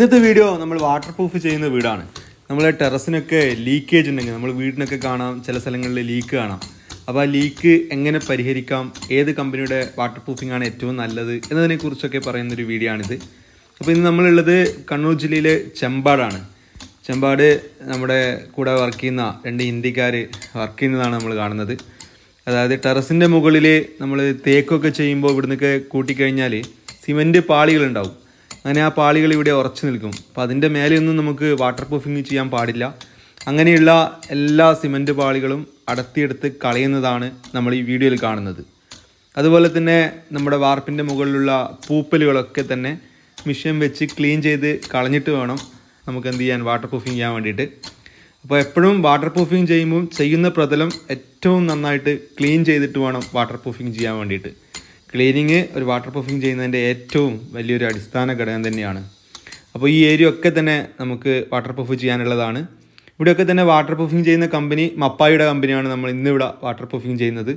ഇന്നത്തെ വീഡിയോ നമ്മൾ water proof ചെയ്യുന്ന വീടാണ്. നമ്മളെ ടെറസിനൊക്കെ ലീക്കേജ് ഉണ്ടെങ്കിൽ നമ്മൾ വീടിനൊക്കെ കാണാം ചില സ്ഥലങ്ങളിൽ ലീക്ക് കാണാം. അപ്പോൾ ആ ലീക്ക് എങ്ങനെ പരിഹരിക്കാം ഏത് കമ്പനിയുടെ വാട്ടർ പ്രൂഫിംഗ് ആണ് ഏറ്റവും നല്ലത് എന്നതിനെക്കുറിച്ചൊക്കെ പറയുന്നൊരു വീഡിയോ ആണിത്. അപ്പോൾ ഇന്ന് നമ്മളുള്ളത് കണ്ണൂർ ജില്ലയിലെ ചെമ്പാടാണ്. ചെമ്പാട് നമ്മുടെ കൂടെ വർക്ക് ചെയ്യുന്ന രണ്ട് ഹിന്ദിക്കാർ വർക്ക് ചെയ്യുന്നതാണ് നമ്മൾ കാണുന്നത്. അതായത് ടെറസിന്റെ മുകളിൽ നമ്മൾ തേക്കൊക്കെ ചെയ്യുമ്പോൾ ഇവിടുന്നൊക്കെ കൂട്ടിക്കഴിഞ്ഞാൽ സിമന്റ് പാളികളുണ്ടാവും. അങ്ങനെ ആ പാളികൾ ഇവിടെ ഉറച്ചു നിൽക്കും. അപ്പോൾ അതിന്റെ മേലെയൊന്നും നമുക്ക് വാട്ടർ പ്രൂഫിങ് ചെയ്യാൻ പാടില്ല. അങ്ങനെയുള്ള എല്ലാ സിമന്റ് പാളികളും അടത്തിയെടുത്ത് കളയുന്നതാണ് നമ്മൾ ഈ വീഡിയോയിൽ കാണുന്നത്. അതുപോലെ തന്നെ നമ്മുടെ വാർപ്പിന്റെ മുകളിലുള്ള പൂപ്പലുകളൊക്കെ തന്നെ മിഷ്യൻ വെച്ച് ക്ലീൻ ചെയ്ത് കളഞ്ഞിട്ട് വേണം നമുക്ക് എന്ത് ചെയ്യാൻ വാട്ടർ പ്രൂഫിങ് ചെയ്യാൻ വേണ്ടിയിട്ട്. അപ്പോൾ എപ്പോഴും വാട്ടർ പ്രൂഫിങ് ചെയ്യുമ്പോൾ ചെയ്യുന്ന പ്രതലം ഏറ്റവും നന്നായിട്ട് ക്ലീൻ ചെയ്തിട്ട് വേണം വാട്ടർ പ്രൂഫിങ് ചെയ്യാൻ വേണ്ടിയിട്ട്. ക്ലീനിങ് ഒരു വാട്ടർ പ്രൂഫിങ് ചെയ്യുന്നതിന്റെ ഏറ്റവും വലിയൊരു അടിസ്ഥാന ഘടകം തന്നെയാണ്. അപ്പോൾ ഈ ഏരിയ ഒക്കെ തന്നെ നമുക്ക് വാട്ടർ പ്രൂഫ് ചെയ്യാനുള്ളതാണ്. ഇവിടെയൊക്കെ തന്നെ വാട്ടർ പ്രൂഫിങ് ചെയ്യുന്ന കമ്പനി മപ്പായുടെ കമ്പനിയാണ് നമ്മൾ ഇന്നിവിടെ വാട്ടർ പ്രൂഫിങ് ചെയ്യുന്നത്.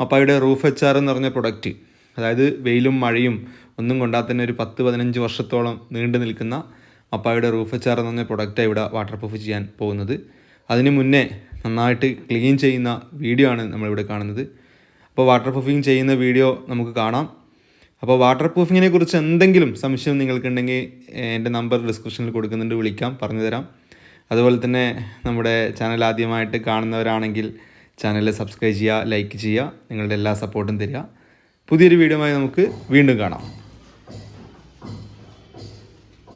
മപ്പായുടെ റൂഫ് എച്ച് ആർ എന്ന് പറഞ്ഞ പ്രൊഡക്റ്റ് അതായത് വെയിലും മഴയും ഒന്നും കൊണ്ടാൽ തന്നെ ഒരു പത്ത് പതിനഞ്ച് വർഷത്തോളം നീണ്ടു നിൽക്കുന്ന മപ്പായുടെ റൂഫ് എച്ച് ആർ എന്ന് പറഞ്ഞ പ്രൊഡക്റ്റാണ് ഇവിടെ വാട്ടർ പ്രൂഫ് ചെയ്യാൻ പോകുന്നത്. അതിന് മുന്നേ നന്നായിട്ട് ക്ലീൻ ചെയ്യുന്ന വീഡിയോ ആണ് നമ്മളിവിടെ കാണുന്നത്. അപ്പോൾ വാട്ടർ പ്രൂഫിങ് ചെയ്യുന്ന വീഡിയോ നമുക്ക് കാണാം. അപ്പോൾ വാട്ടർ പ്രൂഫിങ്ങിനെ കുറിച്ച് എന്തെങ്കിലും സംശയം നിങ്ങൾക്കുണ്ടെങ്കിൽ എന്റെ നമ്പർ ഡിസ്ക്രിപ്ഷനിൽ കൊടുക്കുന്നുണ്ട് വിളിക്കാം പറഞ്ഞു തരാം. അതുപോലെ തന്നെ നമ്മുടെ ചാനൽ ആദ്യമായിട്ട് കാണുന്നവരാണെങ്കിൽ ചാനൽ സബ്സ്ക്രൈബ് ചെയ്യുക ലൈക്ക് ചെയ്യുക നിങ്ങളുടെ എല്ലാ സപ്പോർട്ടും തരിക. പുതിയൊരു വീഡിയോയുമായി നമുക്ക് വീണ്ടും കാണാം.